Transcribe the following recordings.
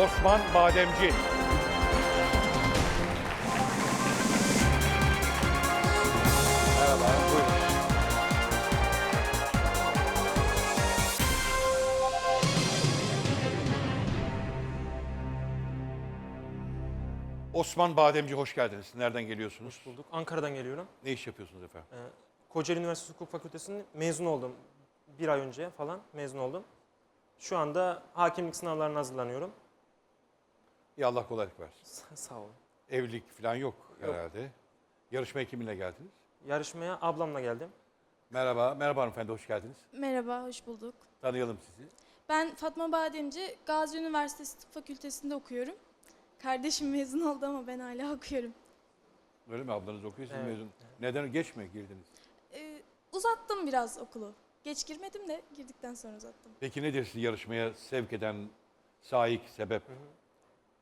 Osman Bademci. Merhaba, buyurun. Osman Bademci hoş geldiniz. Nereden geliyorsunuz? bulduk. Ankara'dan geliyorum. Ne iş yapıyorsunuz efendim? Ee, Kocaeli Üniversitesi Hukuk Fakültesi'nin mezun oldum. Bir ay önce falan mezun oldum. Şu anda hakimlik sınavlarına hazırlanıyorum. İyi Allah kolaylık versin. Sa- Sağ olun. Evlilik falan yok, Yok. herhalde. Yarışmaya kiminle geldiniz? Yarışmaya ablamla geldim. Merhaba, merhaba hanımefendi hoş geldiniz. Merhaba, hoş bulduk. Tanıyalım sizi. Ben Fatma Bademci, Gazi Üniversitesi Tıp Fakültesi'nde okuyorum. Kardeşim mezun oldu ama ben hala okuyorum. Öyle mi ablanız okuyor siz Evet. mezun? Neden geç mi girdiniz? Ee, uzattım biraz okulu. Geç girmedim de girdikten sonra uzattım. Peki nedir sizi yarışmaya sevk eden saik sebep?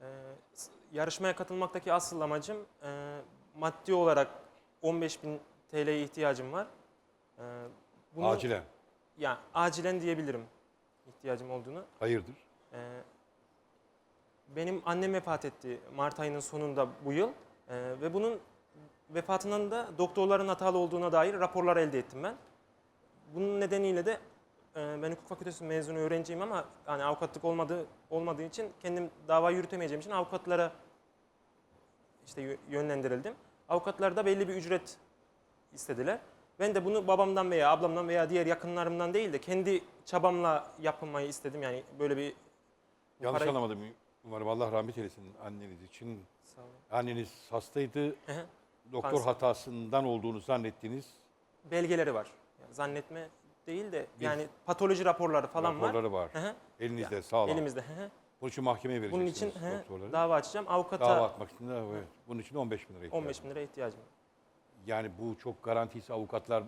Ee, yarışmaya katılmaktaki asıl amacım e, maddi olarak 15.000 TL'ye ihtiyacım var. Ee, bunu- Acilen. Yani acilen diyebilirim ihtiyacım olduğunu. Hayırdır? Ee, benim annem vefat etti Mart ayının sonunda bu yıl Ee, ve bunun vefatından da doktorların hatalı olduğuna dair raporlar elde ettim ben. Bunun nedeniyle de ben hukuk fakültesi mezunu öğrenciyim ama hani avukatlık olmadığı olmadığı için kendim dava yürütemeyeceğim için avukatlara işte yö- yönlendirildim. Avukatlar da belli bir ücret istediler. Ben de bunu babamdan veya ablamdan veya diğer yakınlarımdan değil de kendi çabamla yapmayı istedim. Yani böyle bir Yanlış parayı- anlamadım. Umarım Allah rahmet eylesin anneniz için. Sağ olun. Anneniz hastaydı. Doktor Kanser. hatasından olduğunu zannettiniz. Belgeleri var. Yani zannetme değil de yani patoloji raporları falan var. Raporları var. Hı hı. Elinizde sağlam. Elimizde. hı hı. Bunun için mahkemeye Bunun vereceksiniz için hı hı, doktorları. dava açacağım. Avukata Dava atmak için de evet. Bunun için 15 bin lira ihtiyacım 15 bin lira ihtiyacım var. Yani bu çok garantisi avukatlar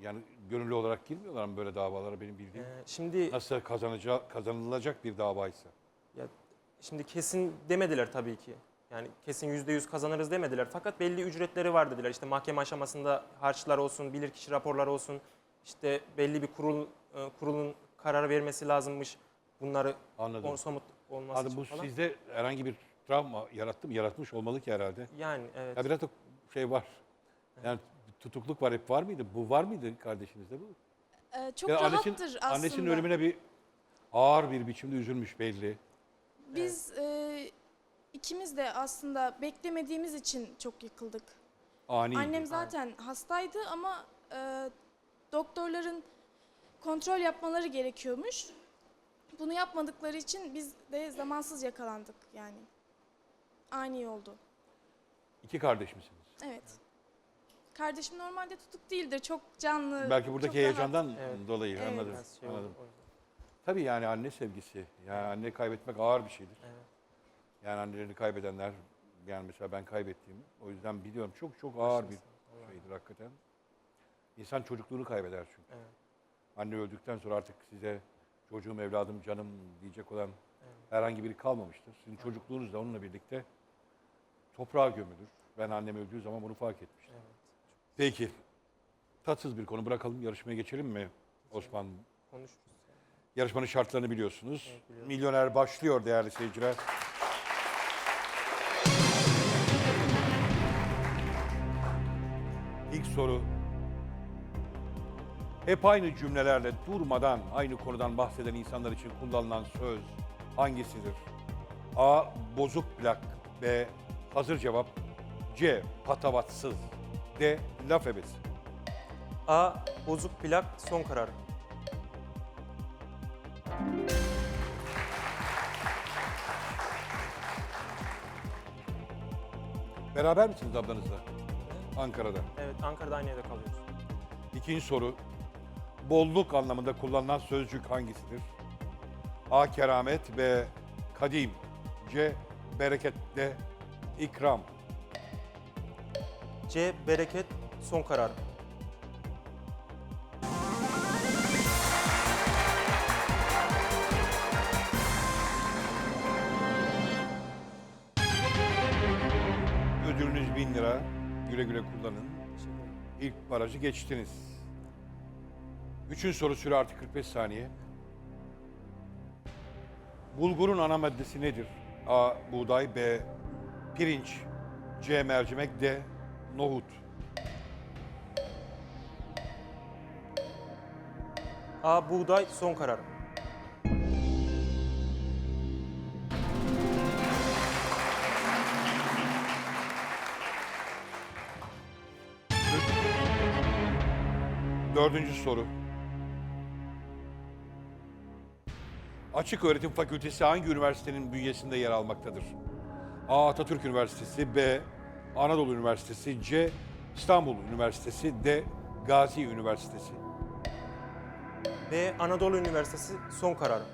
yani gönüllü olarak girmiyorlar mı böyle davalara benim bildiğim? Ee, şimdi Nasıl kazanacak, kazanılacak bir davaysa. şimdi kesin demediler tabii ki. Yani kesin yüzde yüz kazanırız demediler. Fakat belli ücretleri var dediler. İşte mahkeme aşamasında harçlar olsun, bilirkişi raporları olsun. İşte belli bir kurul e, kurulun karar vermesi lazımmış. Bunları Anladım. on- somut olması Anladım. için Bu falan. sizde herhangi bir travma yarattı mı? Yaratmış olmalı ki herhalde. Yani evet. Ya biraz da şey var. Yani tutukluk var hep var mıydı? Bu var mıydı kardeşinizde bu? Ee, çok Ya rahattır annesinin, aslında. Annesinin ölümüne bir ağır bir biçimde üzülmüş belli. Biz e, ikimiz de aslında beklemediğimiz için çok yıkıldık. Ani. Annem zaten hastaydı ama e, doktorların kontrol yapmaları gerekiyormuş. Bunu yapmadıkları için biz de zamansız yakalandık yani. Ani oldu. İki kardeş misiniz? Evet. Kardeşim normalde tutuk değildir. Çok canlı. Belki buradaki çok rahat. heyecandan Evet. dolayı Evet. anladım. Biraz şey oldu, anladım. o yüzden. Tabii yani anne sevgisi. Yani anne kaybetmek ağır bir şeydir. Evet. Yani annelerini kaybedenler yani mesela ben kaybettiğimi o yüzden biliyorum çok çok ağır bir şeydir hakikaten. İnsan çocukluğunu kaybeder çünkü. Evet. Anne öldükten sonra artık size çocuğum, evladım, canım diyecek olan Evet. herhangi biri kalmamıştır. Sizin çocukluğunuz da onunla birlikte toprağa gömülür. Ben annem öldüğü zaman bunu fark etmiştim. Evet. Peki. Tatsız bir konu bırakalım. Yarışmaya geçelim mi Osman? Konuşuruz. Yarışmanın şartlarını biliyorsunuz. Evet, biliyorum. Milyoner başlıyor değerli seyirciler. İlk soru. Hep aynı cümlelerle durmadan aynı konudan bahseden insanlar için kullanılan söz hangisidir? A. Bozuk plak. B. Hazır cevap. C. Patavatsız. D. Laf ebesi. A. Bozuk plak son karar. Beraber misiniz ablanızla? Ankara'da. Evet Ankara'da aynı evde kalıyoruz. İkinci soru. Bolluk anlamında kullanılan sözcük hangisidir? A. Keramet B. Kadim C. Bereket D. İkram C. Bereket son karar. Ödülünüz 1000 lira. Güle güle kullanın. İlk barajı geçtiniz. Üçüncü soru süre artık 45 saniye. Bulgurun ana maddesi nedir? A. Buğday B. Pirinç C. Mercimek D. Nohut A. Buğday son kararım. Dördüncü soru. Açık Öğretim Fakültesi hangi üniversitenin bünyesinde yer almaktadır? A. Atatürk Üniversitesi B. Anadolu Üniversitesi C. İstanbul Üniversitesi D. Gazi Üniversitesi B. Anadolu Üniversitesi son kararım.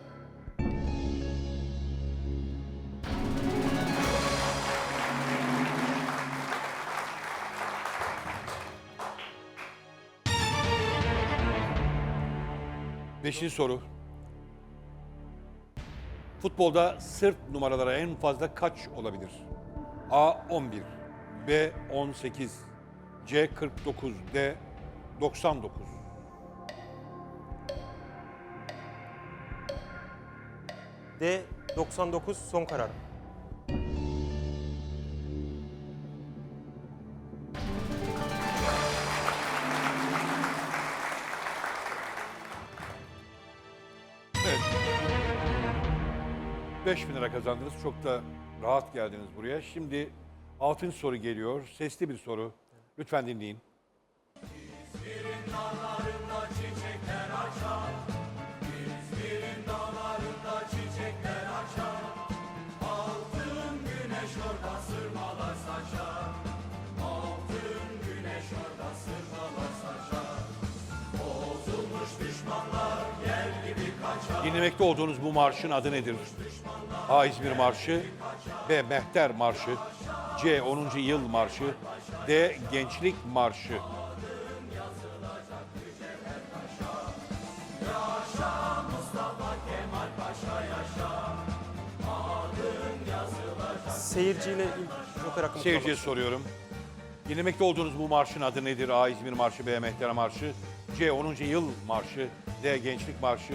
Beşinci soru. Futbolda sırt numaralara en fazla kaç olabilir? A 11, B 18, C 49, D 99. D. 99 son kararım. 5000 lira kazandınız. Çok da rahat geldiniz buraya. Şimdi altıncı soru geliyor. Sesli bir soru. Lütfen dinleyin. Dinlemekte olduğunuz bu marşın adı nedir? A. İzmir Marşı B. Mehter Marşı C. 10. Yıl Marşı D. Gençlik Marşı Seyirciyle ilk joker hakkımı Seyirciye kullanmak soruyorum. Dinlemekte olduğunuz bu marşın adı nedir? A. İzmir Marşı B. Mehter Marşı C. 10. Yıl Marşı D. Gençlik Marşı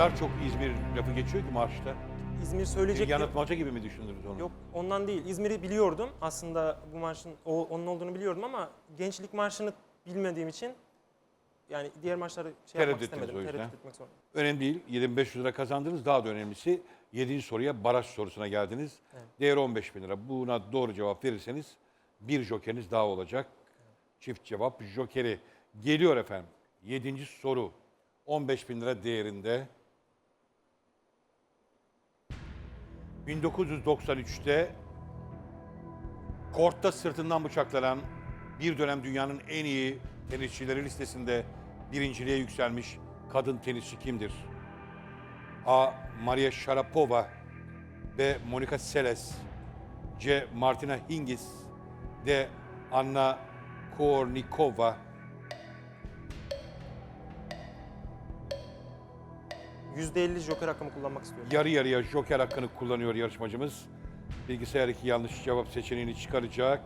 kadar çok İzmir lafı geçiyor ki marşta. İzmir Bir söyleyecek yanıltmaca gibi mi düşündünüz onu? Yok ondan değil. İzmir'i biliyordum. Aslında bu marşın o, onun olduğunu biliyordum ama Gençlik Marşı'nı bilmediğim için yani diğer marşları şey Tereddüt yapmak istemedim. o yüzden. Tereddüt etmek zorunda. Önemli değil. 7500 lira kazandınız. Daha da önemlisi 7. soruya baraj sorusuna geldiniz. Değeri 15 bin lira. Buna doğru cevap verirseniz bir jokeriniz daha olacak. Çift cevap jokeri. Geliyor efendim. 7. soru. 15 bin lira değerinde. 1993'te kortta sırtından bıçaklanan bir dönem dünyanın en iyi tenisçileri listesinde birinciliğe yükselmiş kadın tenisçi kimdir? A. Maria Sharapova B. Monica Seles C. Martina Hingis D. Anna Kournikova %50 joker hakkımı kullanmak istiyorum. Yarı yarıya joker hakkını kullanıyor yarışmacımız. Bilgisayar iki yanlış cevap seçeneğini çıkaracak.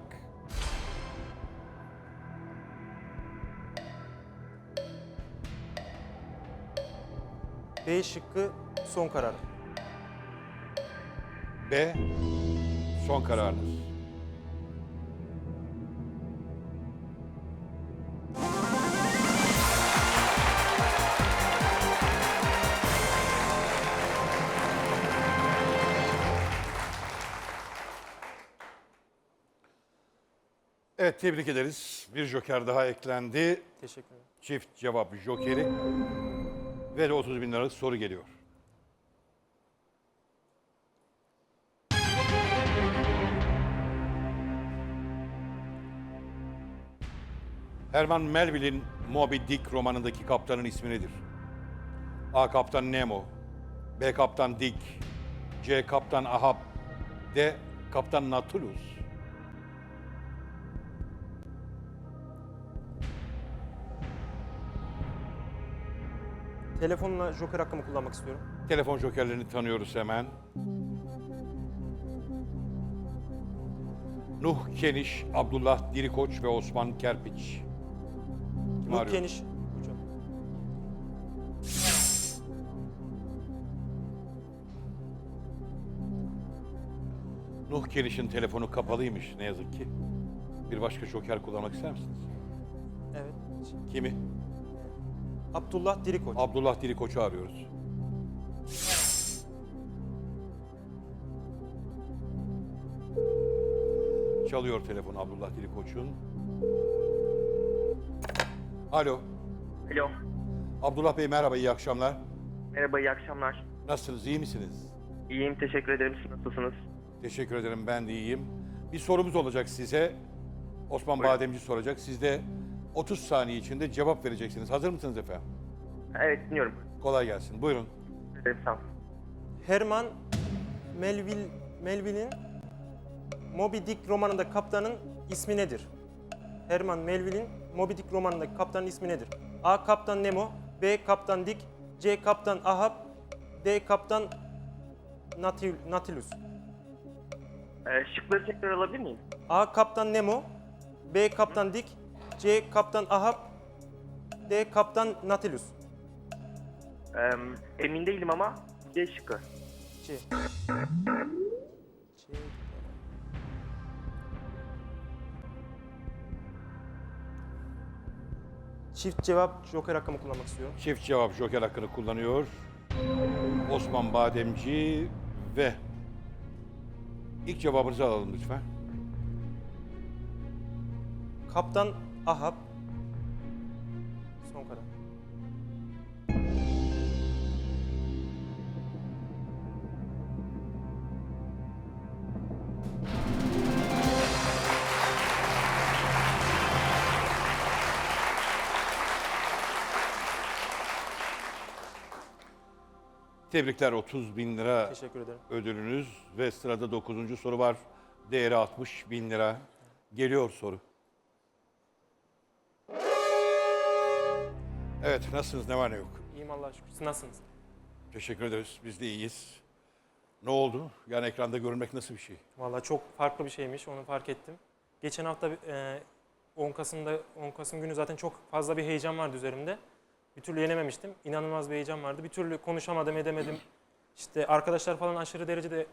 B şıkkı son kararım. B. Son kararınız. Evet tebrik ederiz. Bir joker daha eklendi. Teşekkür ederim. Çift cevap jokeri. Ve 30 bin liralık soru geliyor. Herman Melville'in Moby Dick romanındaki kaptanın ismi nedir? A. Kaptan Nemo B. Kaptan Dick C. Kaptan Ahab D. Kaptan Natulus Telefonla joker hakkımı kullanmak istiyorum. Telefon jokerlerini tanıyoruz hemen. Nuh Keniş, Abdullah Dirikoç ve Osman Kerpiç. Kim Nuh arıyor? Geniş. Hocam. Nuh Keniş'in telefonu kapalıymış ne yazık ki. Bir başka joker kullanmak ister misiniz? Evet. Kimi? Abdullah Dirikoç. Abdullah Dirikoç'u arıyoruz. Çalıyor telefon Abdullah Dirikoç'un. Alo. Alo. Abdullah Bey merhaba, iyi akşamlar. Merhaba, iyi akşamlar. Nasılsınız, iyi misiniz? İyiyim, teşekkür ederim. Siz nasılsınız? Teşekkür ederim, ben de iyiyim. Bir sorumuz olacak size. Osman Bademci soracak. Siz de 30 saniye içinde cevap vereceksiniz. Hazır mısınız efendim? Evet, dinliyorum. Kolay gelsin. Buyurun. Ederim, sağ. Herman Melville Melville'in Moby Dick romanındaki kaptanın ismi nedir? Herman Melville'in Moby Dick romanındaki kaptanın ismi nedir? A. Kaptan Nemo B. Kaptan Dick C. Kaptan Ahab D. Kaptan Nautil- Nautilus Ee, şıkları tekrar alabilir miyim? A. Kaptan Nemo B. Kaptan Dick C. Kaptan Ahab D. Kaptan Nautilus Ee, emin değilim ama C şıkkı. C. C. Çift cevap Joker hakkımı kullanmak istiyorum. Çift cevap joker hakkını kullanıyor. Osman Bademci ve ilk cevabınızı alalım lütfen. Kaptan Ahab. Son kadar. Tebrikler 30 bin lira Teşekkür ederim. ödülünüz ve sırada 9. soru var. Değeri 60 bin lira. Geliyor soru. Evet nasılsınız ne var ne yok. İyiyim Allah'a şükür. Siz nasılsınız? Teşekkür ederiz biz de iyiyiz. Ne oldu? Yani ekranda görmek nasıl bir şey? Vallahi çok farklı bir şeymiş. Onu fark ettim. Geçen hafta e, 10 Kasım'da 10 Kasım günü zaten çok fazla bir heyecan vardı üzerimde. Bir türlü yenememiştim. İnanılmaz bir heyecan vardı. Bir türlü konuşamadım, edemedim. İşte arkadaşlar falan aşırı derecede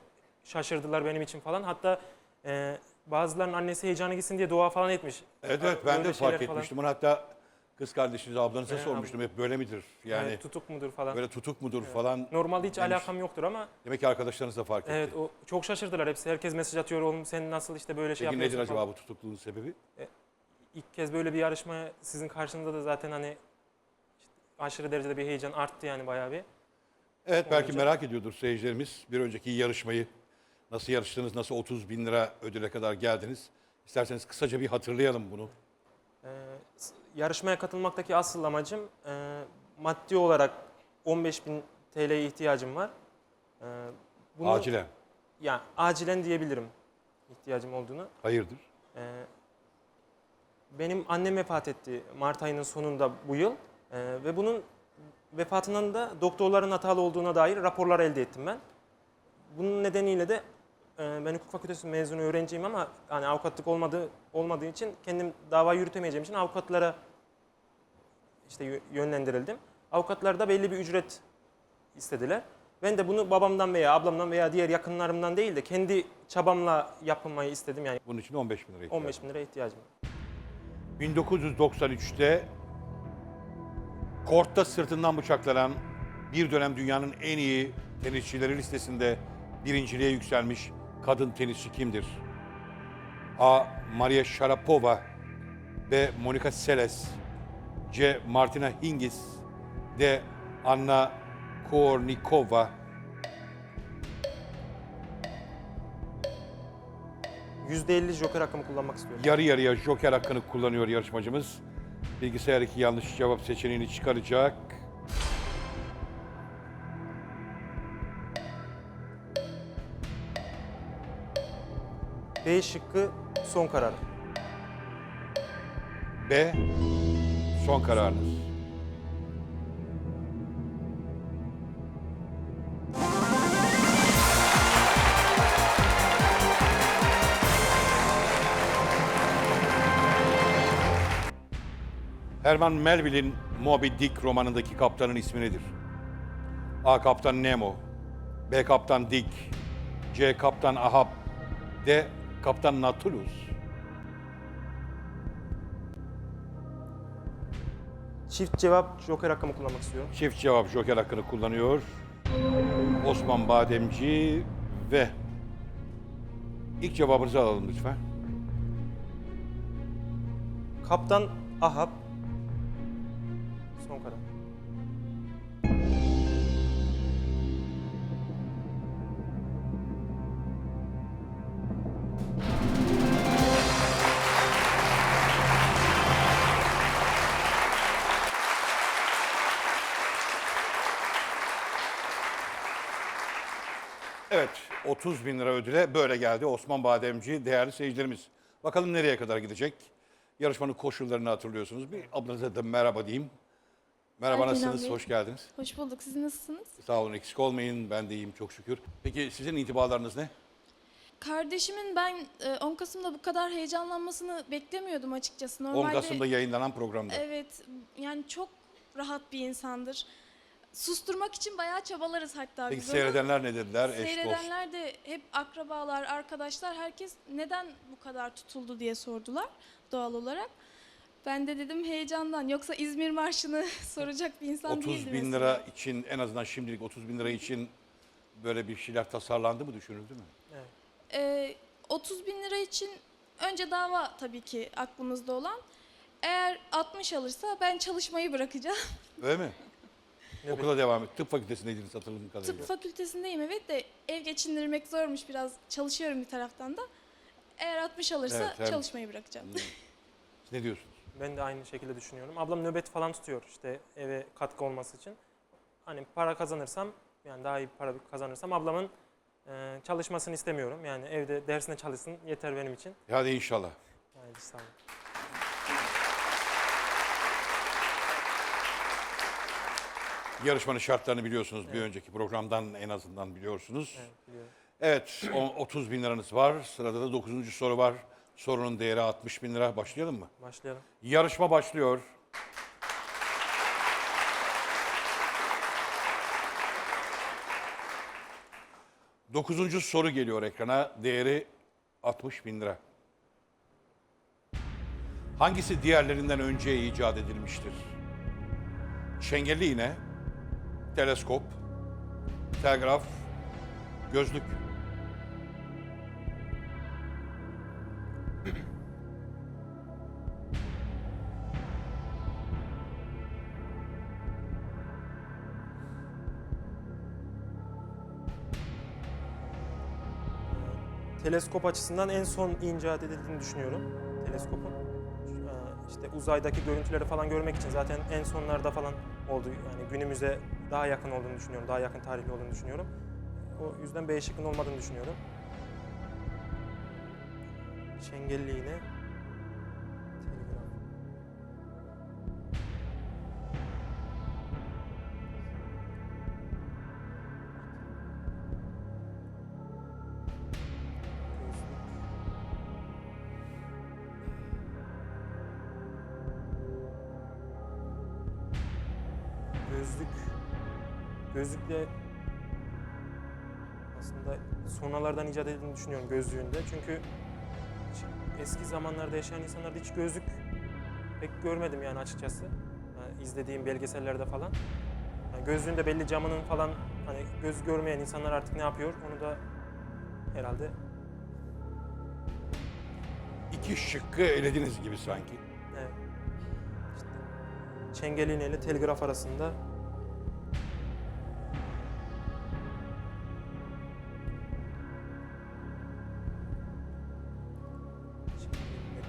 şaşırdılar benim için falan. Hatta e, bazılarının annesi heyecanı gitsin diye dua falan etmiş. Evet evet ben de fark falan. etmiştim. Bunu hatta kız kardeşinize, ablanıza Ee, sormuştum. Hep böyle midir? Yani Evet, tutuk mudur falan. böyle tutuk mudur falan. Normalde hiç demiş. alakam yoktur ama Demek ki arkadaşlarınız da fark etti. evet o çok şaşırdılar hepsi. Herkes mesaj atıyor oğlum sen nasıl işte böyle şey Peki yapıyorsun nedir falan. acaba bu tutukluğun sebebi? İlk kez böyle bir yarışma sizin karşınızda da zaten hani işte aşırı derecede bir heyecan arttı yani bayağı bir. Evet belki Olacak. merak ediyordur seyircilerimiz. Bir önceki yarışmayı nasıl yarıştınız, nasıl 30 bin lira ödüle kadar geldiniz? İsterseniz kısaca bir hatırlayalım bunu. Ee, s- yarışmaya katılmaktaki asıl amacım e, maddi olarak 15.000 TL'ye ihtiyacım var. Ee, bunu- Acilen. Yani acilen diyebilirim ihtiyacım olduğunu. Hayırdır? Ee, benim annem vefat etti Mart ayının sonunda bu yıl. Ee, ve bunun vefatından da doktorların hatalı olduğuna dair raporlar elde ettim ben. Bunun nedeniyle de e, ben hukuk fakültesi mezunu öğrenciyim ama hani avukatlık olmadığı olmadığı için kendim dava yürütemeyeceğim için avukatlara işte yö- yönlendirildim. Avukatlar da belli bir ücret istediler. Ben de bunu babamdan veya ablamdan veya diğer yakınlarımdan değil de kendi çabamla yapılmayı istedim yani. Bunun için 15 bin lira ihtiyacı 15 bin lira ihtiyacım var. 1993'te kortta sırtından bıçaklanan bir dönem dünyanın en iyi tenisçileri listesinde birinciliğe yükselmiş kadın tenisçi kimdir? A. Maria Sharapova B. Monica Seles C. Martina Hingis D. Anna Kournikova %50 joker hakkımı kullanmak istiyorum. Yarı yarıya joker hakkını kullanıyor yarışmacımız. Bilgisayar iki yanlış cevap seçeneğini çıkaracak. B şıkkı son karar. B. Son kararınız. Herman Melville'in Moby Dick romanındaki kaptanın ismi nedir? A. Kaptan Nemo B. Kaptan Dick C. Kaptan Ahab D. Kaptan Nautilus Çift cevap joker hakkımı kullanmak istiyorum. Çift cevap joker hakkını kullanıyor. Osman Bademci ve ilk cevabınızı alalım lütfen. Kaptan Ahab. 30 bin lira ödüle böyle geldi Osman Bademci değerli seyircilerimiz. Bakalım nereye kadar gidecek? Yarışmanın koşullarını hatırlıyorsunuz. Bir ablanıza da merhaba diyeyim. Merhaba Ay, nasılsınız? Bey. Hoş geldiniz. Hoş bulduk. Siz nasılsınız? Sağ olun eksik olmayın. Ben de iyiyim çok şükür. Peki sizin intibalarınız ne? Kardeşimin ben e, 10 Kasım'da bu kadar heyecanlanmasını beklemiyordum açıkçası. 10 Normalde Kasım'da yayınlanan programda. Evet, yani çok rahat bir insandır. Susturmak için bayağı çabalarız hatta Peki biz onu. seyredenler ne dediler? Eş dost. Seyredenler de hep akrabalar, arkadaşlar, herkes neden bu kadar tutuldu diye sordular doğal olarak. Ben de dedim heyecandan. Yoksa İzmir Marşı'nı soracak bir insan 30 değildim bin mesela. lira için en azından şimdilik 30 bin lira için böyle bir şeyler tasarlandı mı düşünüldü mü? Ee, 30 bin lira için önce dava tabii ki aklımızda olan. Eğer 60 alırsa ben çalışmayı bırakacağım. Öyle mi? Evet. Okula devam et. Tıp fakültesindeydiniz hatırladığım kadarıyla. Tıp fakültesindeyim evet de ev geçindirmek zormuş biraz. Çalışıyorum bir taraftan da. Eğer 60 alırsa Evet, çalışmayı bırakacağım. Siz ne diyorsunuz? Ben de aynı şekilde düşünüyorum. Ablam nöbet falan tutuyor işte eve katkı olması için. Hani para kazanırsam yani daha iyi para kazanırsam ablamın e, çalışmasını istemiyorum. Yani evde dersine çalışsın yeter benim için. Hadi inşallah. Yani sağ olun. Yarışmanın şartlarını biliyorsunuz. Bir önceki programdan en azından biliyorsunuz. Evet, biliyorum. Evet, o- 30 bin liranız var. Sırada da 9. soru var. Sorunun değeri 60 bin lira. Başlayalım mı? Başlayalım. Yarışma başlıyor. Dokuzuncu soru geliyor ekrana. Değeri 60 bin lira. Hangisi diğerlerinden önce icat edilmiştir? Çengelli iğne, teleskop, telgraf, gözlük. Teleskop açısından en son icat edildiğini düşünüyorum. Teleskopun. Ee, işte uzaydaki görüntüleri falan görmek için zaten en sonlarda falan oldu. Yani günümüze daha yakın olduğunu düşünüyorum. Daha yakın tarihli olduğunu düşünüyorum. O yüzden B şıkkının olmadığını düşünüyorum. Çengelli. Telgraf. Gözlük. Gözlük. Gözlükle aslında sonralardan icat edildiğini düşünüyorum gözlüğünde. Çünkü eski zamanlarda yaşayan insanlarda hiç gözlük pek görmedim yani açıkçası. Yani izlediğim belgesellerde falan. Yani gözlüğünde belli camının falan hani göz görmeyen insanlar artık ne yapıyor onu da herhalde İki şıkkı elediniz gibi sanki. Evet. İşte Çengelini ile telgraf arasında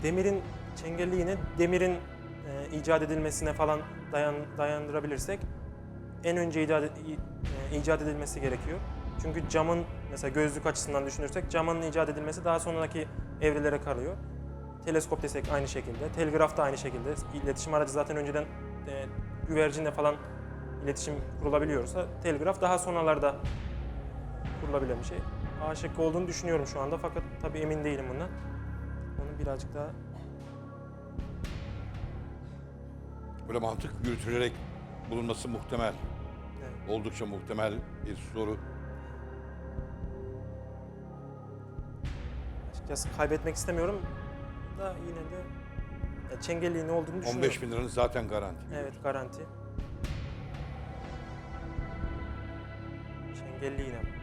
demirin çengelli iğne demirin e, icat edilmesine falan dayan, dayandırabilirsek en önce icat, e, icat edilmesi gerekiyor. Çünkü camın mesela gözlük açısından düşünürsek camın icat edilmesi daha sonraki evrelere kalıyor. Teleskop desek aynı şekilde, telgraf da aynı şekilde. İletişim aracı zaten önceden e, güvercinle falan iletişim kurulabiliyorsa telgraf daha sonralarda kurulabilen bir şey. A şıkkı olduğunu düşünüyorum şu anda fakat tabii emin değilim bundan. Birazcık daha Böyle mantık yürütülerek bulunması muhtemel. Evet. Oldukça muhtemel bir soru. açıkçası kaybetmek istemiyorum da yine de ya Çengelli'nin ne olduğunu düşünüyorum. 15 bin liranın zaten garanti. Evet garanti. Çengelli yine.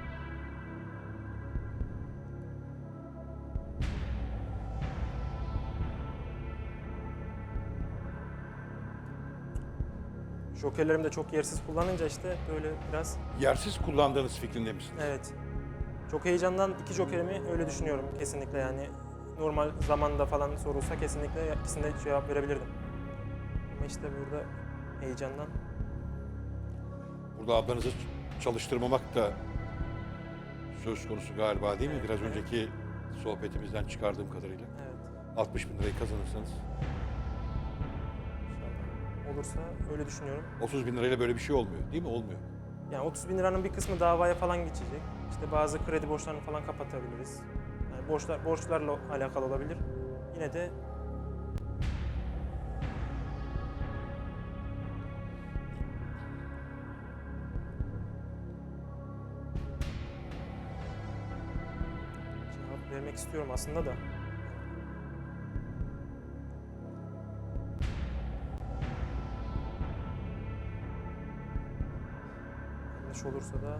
Jokerlerimi de çok yersiz kullanınca işte böyle biraz Yersiz kullandığınız fikrinde misiniz? evet. Çok heyecandan iki jokerimi öyle düşünüyorum kesinlikle yani. Normal zamanda falan sorulsa kesinlikle ikisine de cevap verebilirdim. Ama işte burada heyecandan Burada ablanızı çalıştırmamak da söz konusu galiba değil mi? Evet, Biraz evet. önceki sohbetimizden çıkardığım kadarıyla. evet 60 bin lirayı kazanırsanız olursa öyle düşünüyorum. 30 bin lirayla böyle bir şey olmuyor değil mi? Olmuyor. Yani 30 bin liranın bir kısmı davaya falan geçecek. İşte bazı kredi borçlarını falan kapatabiliriz. Yani borçlar, borçlarla alakalı olabilir. Yine de cevap vermek istiyorum aslında da. Yanlış olursa da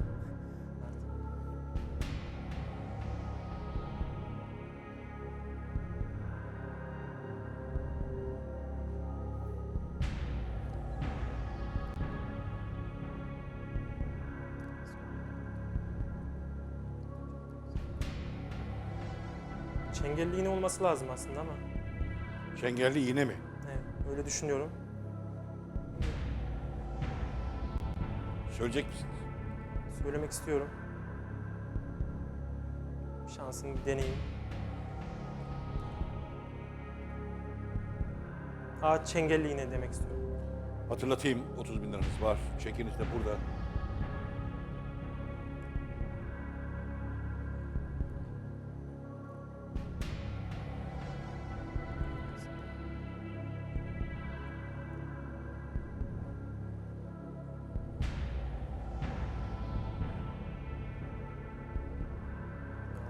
Çengelli iğne olması lazım aslında ama Çengelli iğne mi? evet, öyle düşünüyorum. Söyleyecek misiniz? Söylemek istiyorum. Şansımı bir deneyeyim. Ağaç çengelli iğne demek istiyorum. Hatırlatayım 30 bin liranız var. Çekiniz de burada.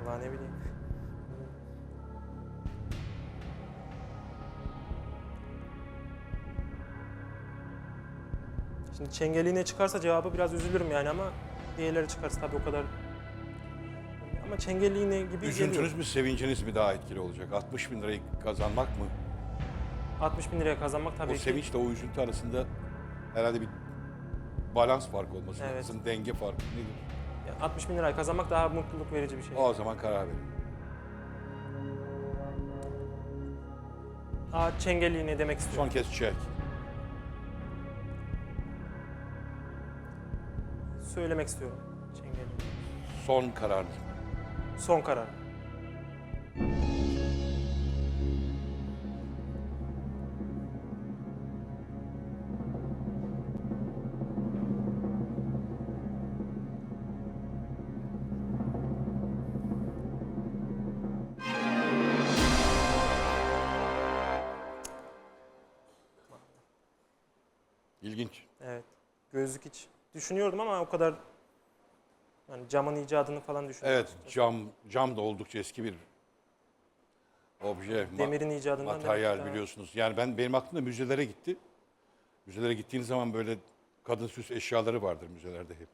Allah ne bileyim. Şimdi çengeliğine çıkarsa cevabı biraz üzülürüm yani ama diğerleri çıkarsa tabii o kadar. Ama çengeliğine gibi Üzüntünüz geliyor. mü, sevinciniz mi daha etkili olacak? 60 bin lirayı kazanmak mı? 60 bin liraya kazanmak tabii o ki. sevinçle o üzüntü arasında herhalde bir balans farkı olması Evet. lazım. Denge farkı nedir? Yani 60 bin lirayı kazanmak daha mutluluk verici bir şey. O zaman karar verin. Ağaç çengelliğine demek istiyorum. Son kez çek. Söylemek istiyorum. Çengelliğine. Son karar. Son karar. Gözlük hiç düşünüyordum ama o kadar yani camın icadını falan düşünüyorum. Evet, cam cam da oldukça eski bir obje, Demirin icadından materyal demek biliyorsunuz. Yani ben benim aklımda müzelere gitti. Müzelere gittiğiniz zaman böyle kadın süs eşyaları vardır müzelerde hep.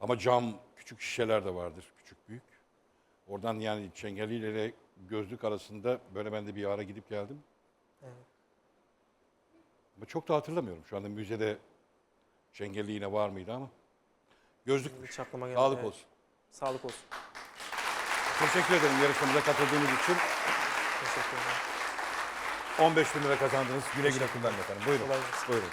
Ama cam küçük şişeler de vardır, küçük büyük. Oradan yani Çengelli ile gözlük arasında böyle ben de bir ara gidip geldim. Evet. Ama çok da hatırlamıyorum. Şu anda müzede Çengelli yine var mıydı ama. Gözlük Hiç aklıma gelmedi. sağlık olsun. Sağlık olsun. Teşekkür ederim yarışmamıza katıldığınız için. Teşekkür ederim. 15 bin lira kazandınız. Güle güle kullanın efendim. Buyurun. Buyurun.